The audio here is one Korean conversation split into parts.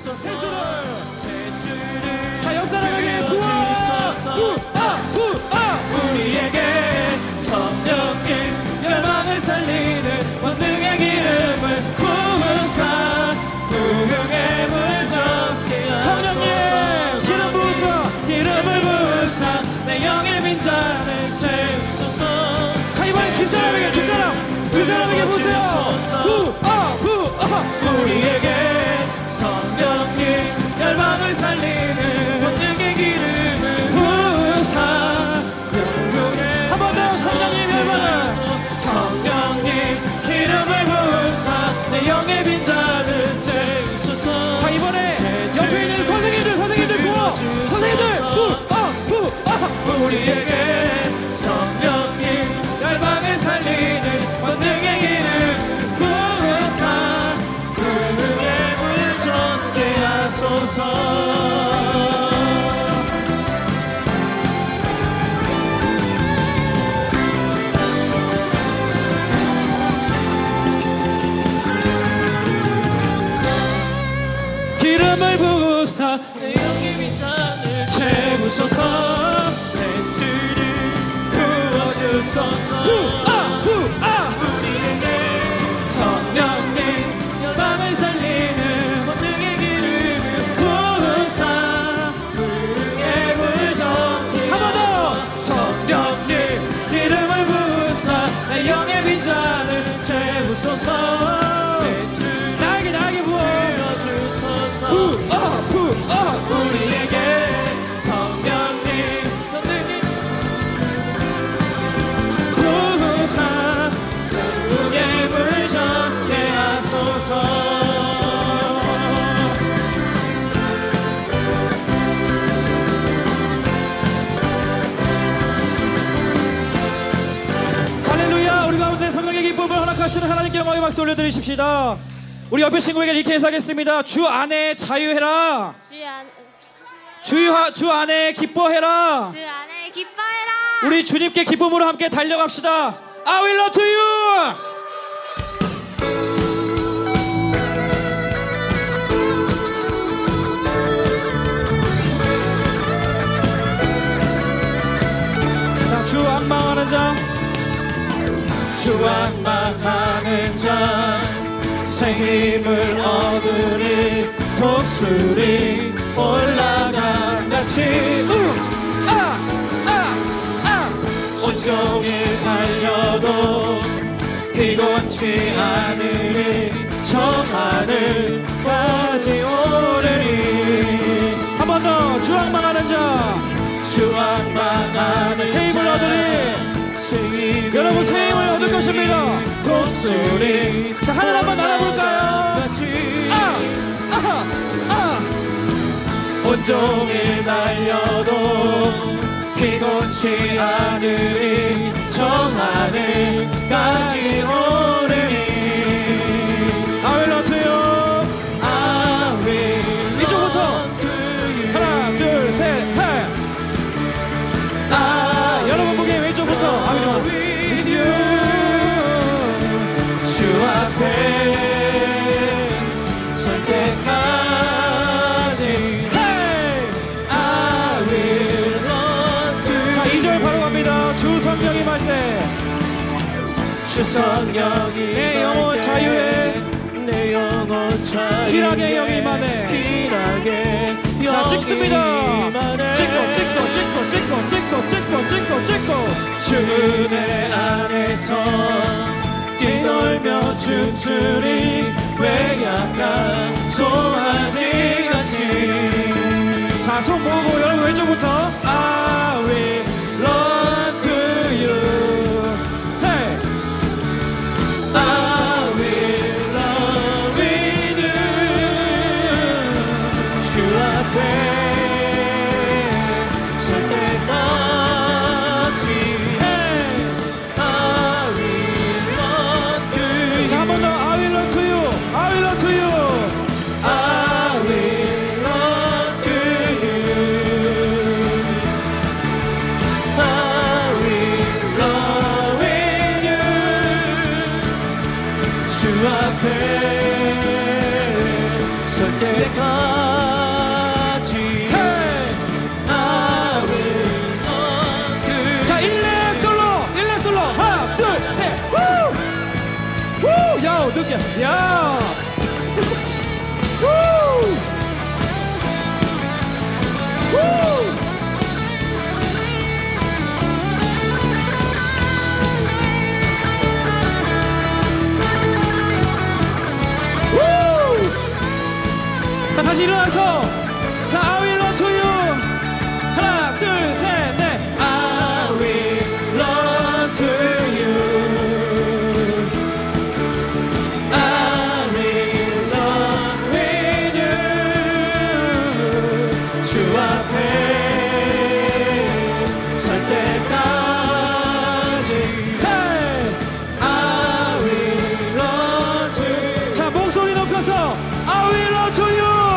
주를. 제주를. 우리에게 Jesus. Woo. 강경하게 박수 올려드리십시다. 우리 옆에 친구에게 이렇게 해석하겠습니다. 주 안에 자유해라. 주 안, 주, 하- 주 안에 기뻐해라. 주 안에 기뻐해라. 우리 주님께 기쁨으로 함께 달려갑시다. I will love to you. 자, 주 안망하는 자. 주 악망하는 자 생임을 얻으리 독수리 올라간 같이. 아, 아, 아! 온종일 달려도 피곤치 않으리 저 하늘까지 오르리. 한 번 더 주왕망하는 자. 주왕망하는 자 힘을 얻으리. 여러분 생임을 얻을 것입니다. 독수리. 자, 하늘 한번 알아볼까요? 아, 아! 온종일 날려도 피곤치 않으리. 있습니다. 찍고 찍고 찍고 찍고 찍고 찍고 찍고 찍고 주내 안에서 뛰놀며 춤추리 왜 약간 느껴. 야. 후. 후. 후. 자 다시 일어나서 목소리 높여서 I will run to you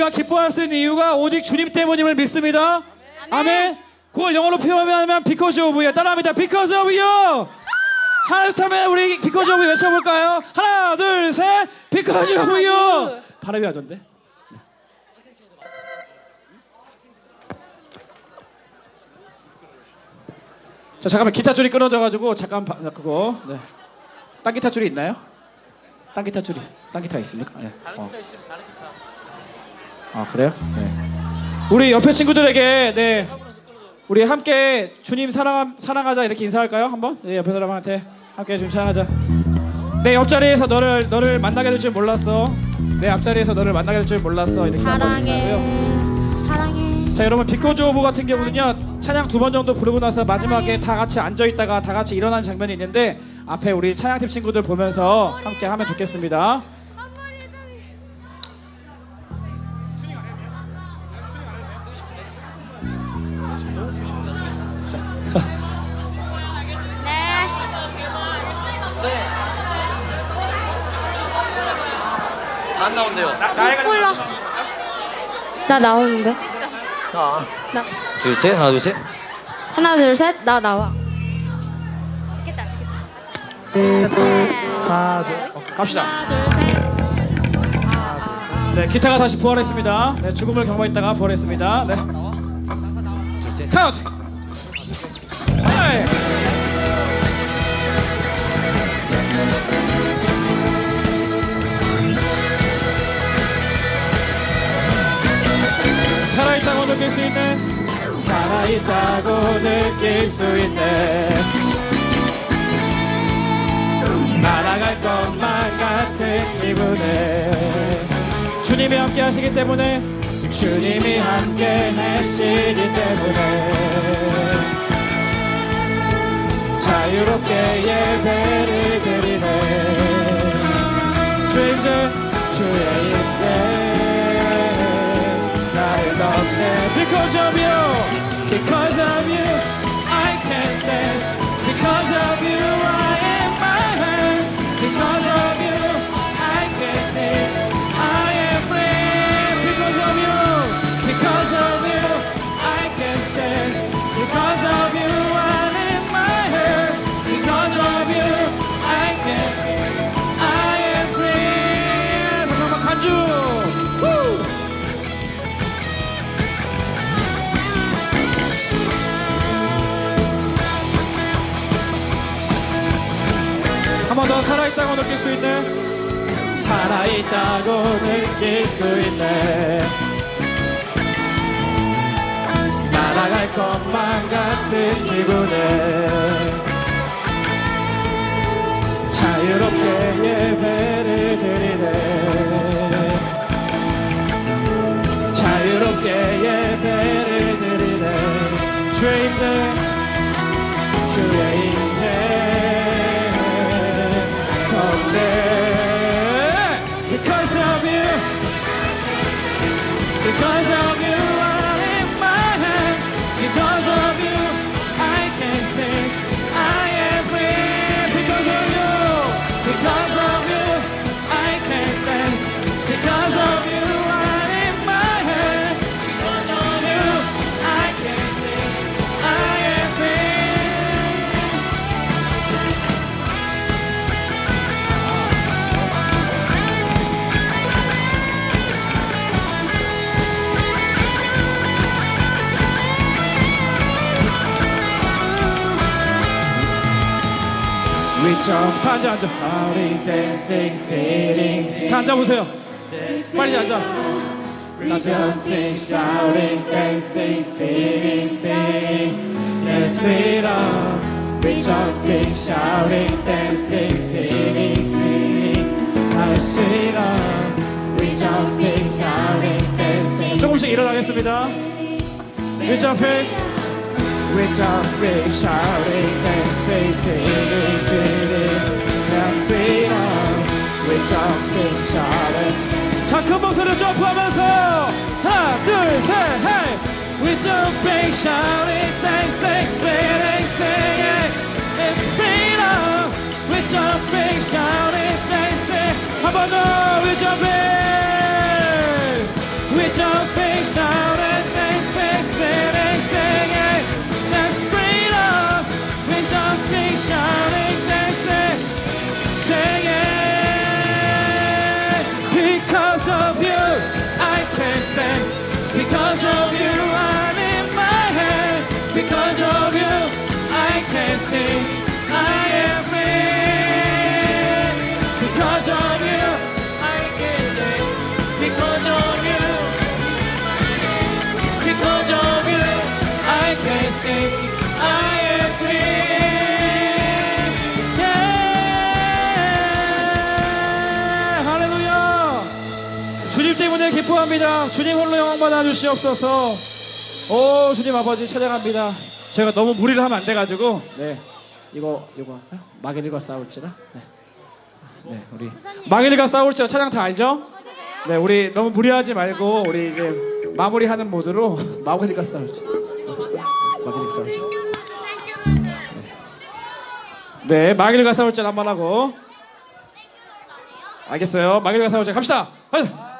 우리가 기뻐할 수 있는 이유가 오직 주님 때문임을 믿습니다. 아멘. 그걸 영어로 표현하면 because of you. 따라합니다. because of you. 하나 둘 하면 우리 because of you 외쳐볼까요? 하나 둘 셋. because of you. 바람이 와던데? 자 잠깐만. 기타 줄이 끊어져가지고 잠깐 바, 그거 네. 딴 기타 줄이 있나요? 딴 기타 줄이 딴 기타 있습니까? 네. 다른 기타 있으면 다른 기타. 아 그래요? 네. 우리 옆에 친구들에게 네 우리 함께 주님 사랑 사랑하자 이렇게 인사할까요? 한번 네, 옆에 사람한테 함께 주님 사랑하자. 내 옆자리에서 너를 너를 만나게 될 줄 몰랐어. 내 앞자리에서 너를 만나게 될 줄 몰랐어. 이렇게 한번 인사하고요. 사랑해 사랑해 자 여러분 비코즈 오브 같은 경우는요 찬양 두 번 정도 부르고 나서 마지막에 다 같이 앉아 있다가 다 같이 일어나는 장면이 있는데 앞에 우리 찬양팀 친구들 보면서 함께 하면 좋겠습니다. 다안 나온대요. 몰라 나 나오는데 아. 나 둘, 셋, 하나, 둘, 셋. 하나 둘 셋 나 나와 좋겠다 좋겠다 하나, 둘. 갑시다. 하나 둘셋 네 기타가 다시 부활했습니다. 네 죽음을 경험했다가 부활했습니다. 네 둘, 셋. 카운트. 하이. 살아있다고 느낄 수 있는 살아있다고 느낄 수 있는 날아갈 것만 같은 기분에 주님이 함께 하시기 때문에 주님이 함께 하시기 때문에 자유롭게 예배를 드리네. 주의 주의 임재 나를 덮네. Because of you Because of you I can dance 번 더 살아있다고 느낄 수 있네. 살아있다고 느낄 수 있네. 날아갈 것만 같은 기분에 자유롭게 예배를 드리네. 자유롭게 예배를 드리네. 주의 임재 주의 임 Amen. 위점 다 앉아 앉아 다 앉아보세요 빨리 앉아 dancing, shouting, dancing, singing, singing, freedom. We jumping, shouting, dancing, singing, singing, freedom. We jumping, shouting, dancing. 조금씩 일어나겠습니다. We jumping, shouting, dancing, singing, singing, 자, 큰 목소리로 점프하면서 하나, 둘, 셋, 헤이! We jumping, shouting, dancing, singing, singing, it's freedom. We jumping, shouting, dancing. 한번 더, we jumping. 기뻐합니다. 주님 홀로 영광 받아 주시옵소서. 오 주님 아버지 찬양합니다. 저희가 너무 무리를 하면 안 돼가지고 네 이거 이거 할까요? 마귀들과 싸울지라. 네, 네 우리 마귀들과 싸울지라 찬양 다 알죠? 네 우리 너무 무리하지 말고 우리 이제 마무리하는 모드로 마귀들과 싸울지. 마귀들과 싸울지. 네 마귀들과 싸울지 한번 하고. 알겠어요. 마귀들과 싸울지 갑시다. 가자.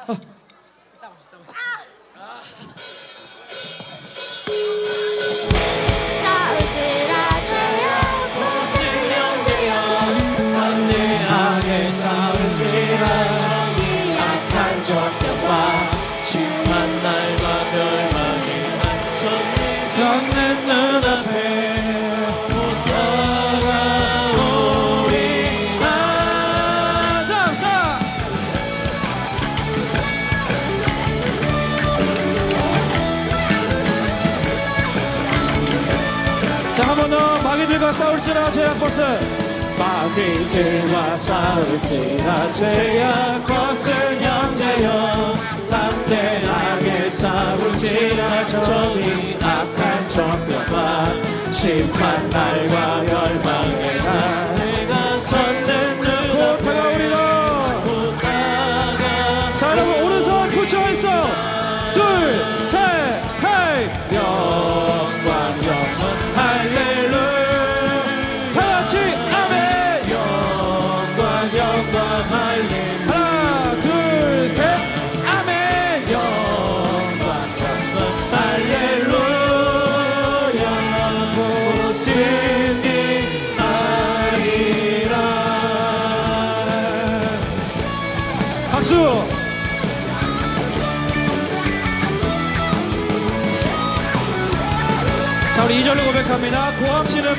마귀들과 싸울지라 제약 것은 형제여 담대하게 싸울지라 저기 악한 정병과 심판 날과 멸망의 날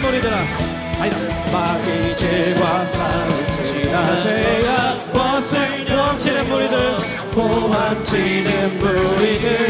노래잖아. 아니다. 마귀 죄와 싸움 지나 죄악 벗을 넘치는 무리들 보안치는 무리들.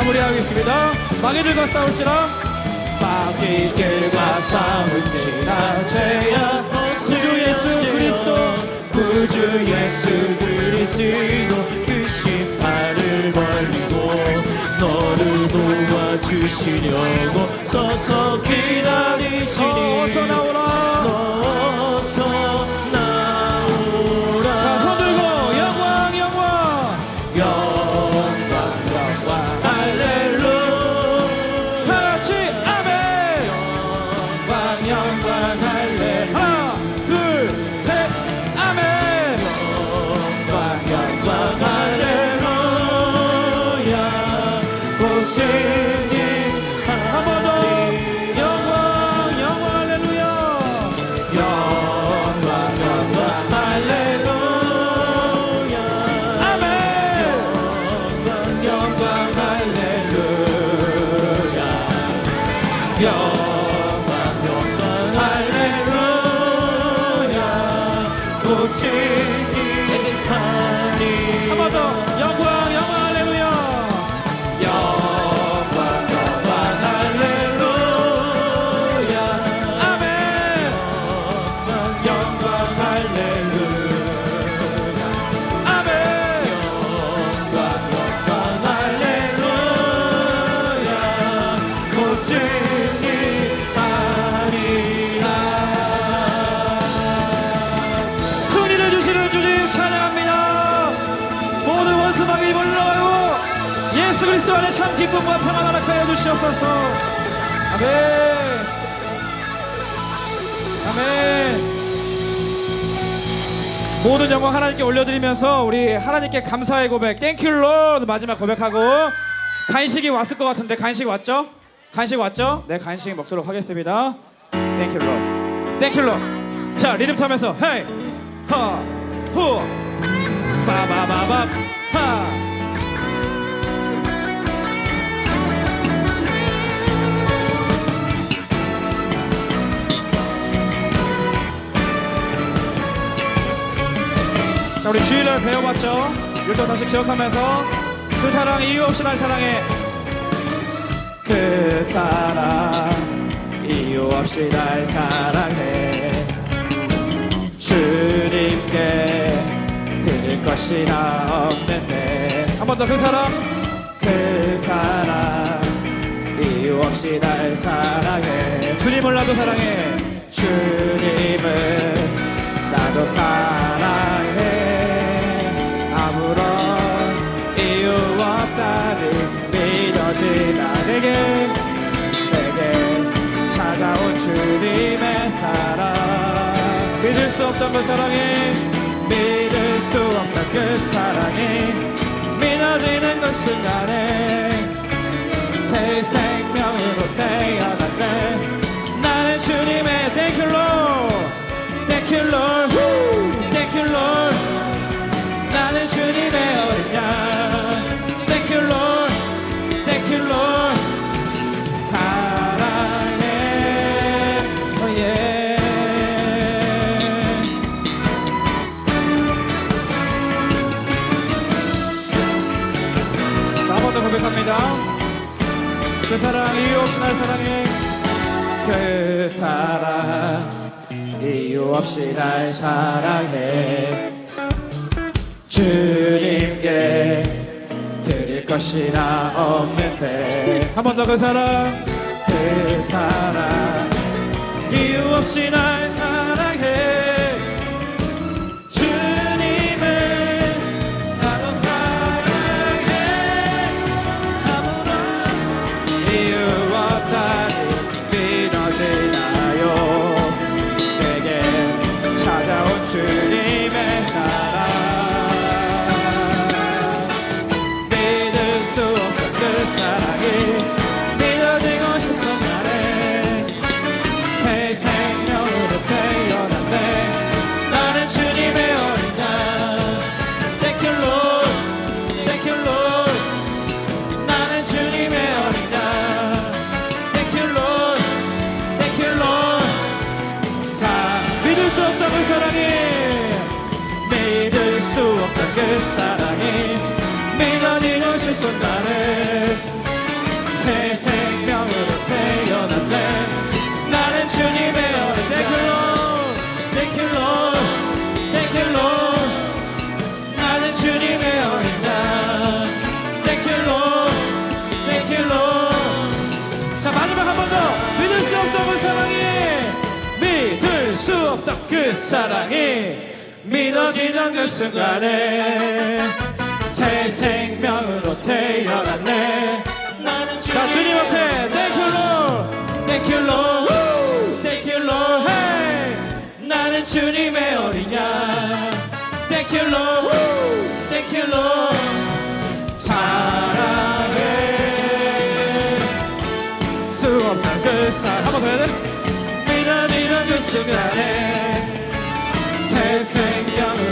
마무리하겠습니다. 마귀들과 싸울지라. 마귀들과 싸울지라. 죄야 구주 예수 그리스도. 구주 예수 그리스도. 그 신발을 벌리고 너를 도와주시려고 서서 기다리시니. 어서 나오라 기쁨과 평안 허락하여 주시옵소서. 아멘. 아멘. 모든 영광 하나님께 올려드리면서 우리 하나님께 감사의 고백 땡큐 롤 마지막 고백하고. 간식이 왔을 것 같은데 간식 왔죠? 간식 왔죠? 네 간식 먹도록 하겠습니다. 땡큐 롤 땡큐 롤자 리듬 타면서 헤이 하후. 빠바바밥 자 우리 주일날 배워봤죠? 이것도 다시 기억하면서 그 사랑 이유 없이 날 사랑해. 그 사랑 이유 없이 날 사랑해. 주님께 드릴 것이 나 없는데. 한 번 더 그 사랑. 그 사랑 이유 없이 날 사랑해. 주님을 나도 사랑해. 주님을 나도 사랑해 믿어지나 내게 내게 찾아온 주님의 사랑. 믿을 수 없던 그 사랑이 믿을 수 없던 그 사랑이 믿어지는 그 순간에 새 생명으로 태어났네. 나는 주님의 Thank you Lord 나는 주님의 어린 양 사랑해. 그 사랑 이유 없이 날 사랑해. 주님께 드릴 것이 나 없는데. 한 번 더 그 사랑. 그 사랑 이유 없이 날 믿을 수 없던 그 사랑이 믿을 수 없던 그 사랑이 믿어지던 그 순간에 새 생명으로 태어났네 나는 자 주님 앞에 Thank you Lord Thank you Lord Woo! Thank you Lord hey! 나는 주님의 어린 양 Thank you Lord Woo! Thank you Lord 순간에 새 생명으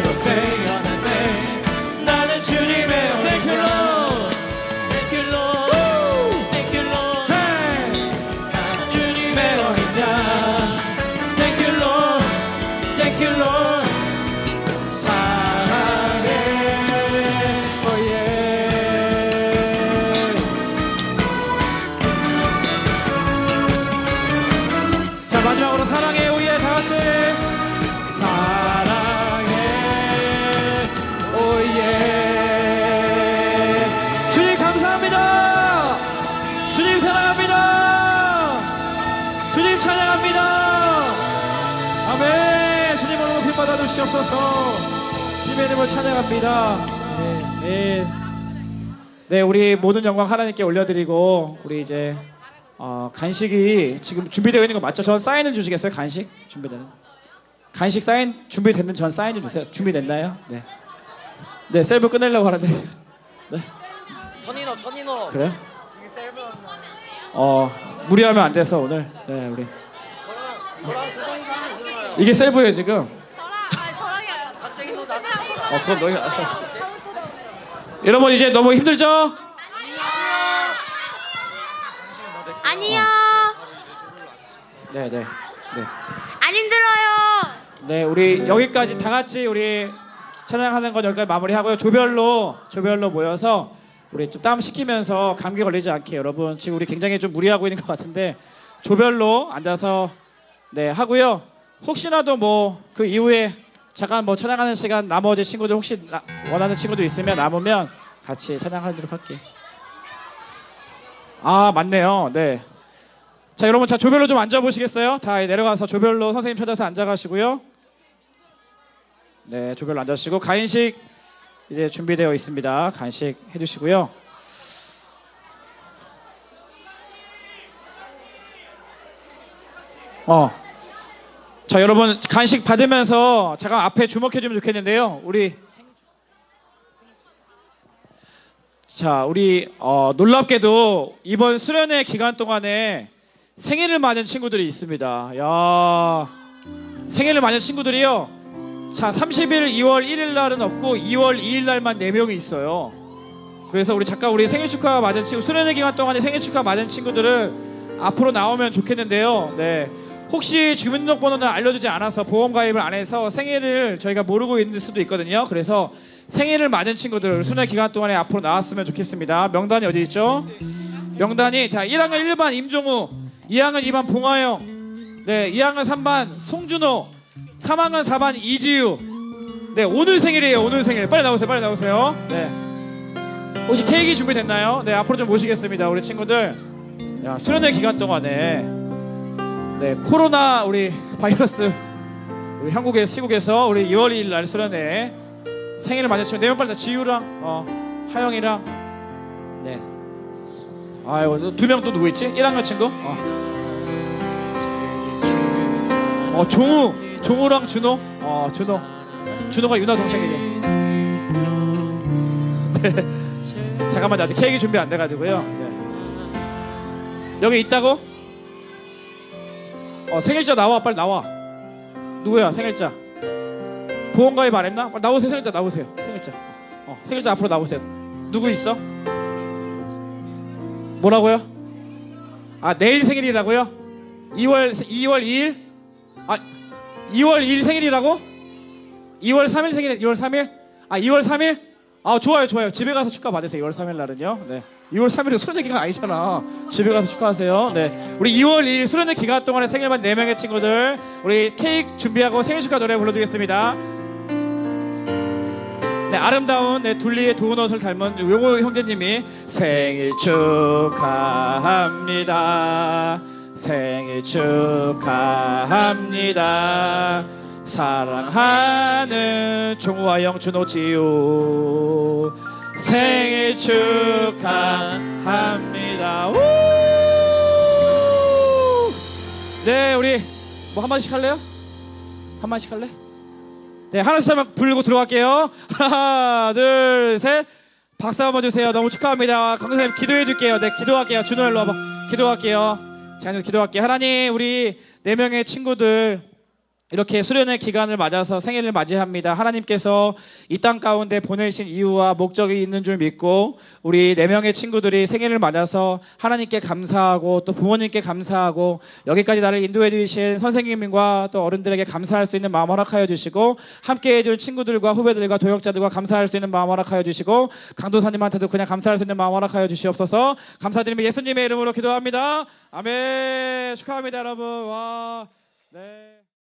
우리 모든 영광 하나님께 올려드리고 우리 이제 어, 간식이 지금 준비되어 있는 거 맞죠? 전 사인을 주시겠어요? 간식 준비되는 간식 사인 준비됐는 전 사인 좀 주세요. 준비됐나요? 네. 네 셀프 끝내려고 하는데 터니노 터니노. 그래? 어 무리하면 안 돼서 오늘 네 우리 이게 셀프예요 지금. 어 그건 너희 알았어. 알았어. 여러분 이제 너무 힘들죠? 아니요. 네 네. 네. 안 힘들어요. 네, 우리 여기까지 다 같이 우리 찬양하는 건 여기까지 마무리하고요. 조별로 조별로 모여서 우리 좀 땀 식히면서 감기 걸리지 않게 여러분 지금 우리 굉장히 좀 무리하고 있는 것 같은데 조별로 앉아서 네 하고요. 혹시라도 뭐 그 이후에 잠깐 뭐 찬양하는 시간 나머지 친구들 혹시 나- 원하는 친구들 있으면 남으면 같이 찬양하도록 할게. 아 맞네요. 네. 자 여러분 자 조별로 좀 앉아 보시겠어요? 다 내려가서 조별로 선생님 찾아서 앉아 가시고요. 네, 조별로 앉아 주시고 간식 이제 준비되어 있습니다. 간식 해 주시고요. 어. 자, 여러분 간식 받으면서 잠깐 앞에 주목해 주면 좋겠는데요. 우리 자, 우리 어, 놀랍게도 이번 수련회 기간 동안에 생일을 맞은 친구들이 있습니다. 야, 생일을 맞은 친구들이요. 자, 30일 2월 1일 날은 없고 2월 2일 날만 4명이 있어요. 그래서 우리 잠깐 우리 생일 축하 맞은 친구 수련회 기간 동안에 생일 축하 맞은 친구들은 앞으로 나오면 좋겠는데요. 네. 혹시 주민등록번호는 알려주지 않아서 보험 가입을 안 해서 생일을 저희가 모르고 있는 수도 있거든요. 그래서 생일을 맞은 친구들 수련회 기간 동안에 앞으로 나왔으면 좋겠습니다. 명단이 어디 있죠? 명단이 자 1학년 1반 임종우, 2학년 2반 봉화영, 네 2학년 3반 송준호, 3학년 4반 이지유. 네 오늘 생일이에요. 오늘 생일. 빨리 나오세요. 빨리 나오세요. 네. 혹시 케이크 준비됐나요? 네 앞으로 좀 모시겠습니다. 우리 친구들. 야 수련회 기간 동안에 네 코로나 우리 바이러스 우리 한국의 시국에서 우리 2월 2일 날 수련회 생일을 맞으시면 네명 빨리 다 지유랑 어 하영이랑 네. 아유 두명 또 누구 있지? 1학년 친구? 어. 어 종우 종우랑 준호 어 준호 준호가 유나 동생이지 네 잠깐만 아직 케이크 준비 안 돼가지고요 네. 여기 있다고? 어 생일자 나와 빨리 나와 누구야 생일자 보험가입 안 했나? 나오세요 생일자 나오세요 생일자 어 생일자 앞으로 나오세요 누구 있어? 뭐라고요? 아 내일 생일이라고요? 2월 2월 2일? 아 2월 2일 생일이라고? 2월 3일 생일 2월 3일? 아 2월 3일? 아 좋아요 좋아요 집에 가서 축하 받으세요 2월 3일 날은요 네 2월 3일은 수련회 기간 아니잖아 집에 가서 축하하세요 네 우리 2월 2일 수련회 기간 동안에 생일 받은 4명의 친구들 우리 케이크 준비하고 생일 축하 노래 불러드리겠습니다 네 아름다운 네, 둘리의 도넛을 닮은 요거 형제님이 생일 축하합니다 생일 축하합니다 사랑하는 종우와 영춘 오지우 생일 축하합니다 우! 네 우리 뭐 한 마디씩 할래요? 한 마디씩 할래? 네, 하나씩 한번 부르고 들어갈게요. 하나, 둘, 셋. 박수 한번 주세요. 너무 축하합니다. 강선생님 기도해 줄게요. 네, 기도할게요. 준호 일로 와봐. 기도할게요. 제가 기도할게요. 하나님, 우리 네 명의 친구들 이렇게 수련의 기간을 맞아서 생일을 맞이합니다. 하나님께서 이 땅 가운데 보내신 이유와 목적이 있는 줄 믿고 우리 네 명의 친구들이 생일을 맞아서 하나님께 감사하고 또 부모님께 감사하고 여기까지 나를 인도해 주신 선생님과 또 어른들에게 감사할 수 있는 마음 허락하여 주시고 함께 해줄 친구들과 후배들과 도역자들과 감사할 수 있는 마음 허락하여 주시고 강도사님한테도 그냥 감사할 수 있는 마음 허락하여 주시옵소서 감사드리며 예수님의 이름으로 기도합니다. 아멘 축하합니다 여러분 와 네.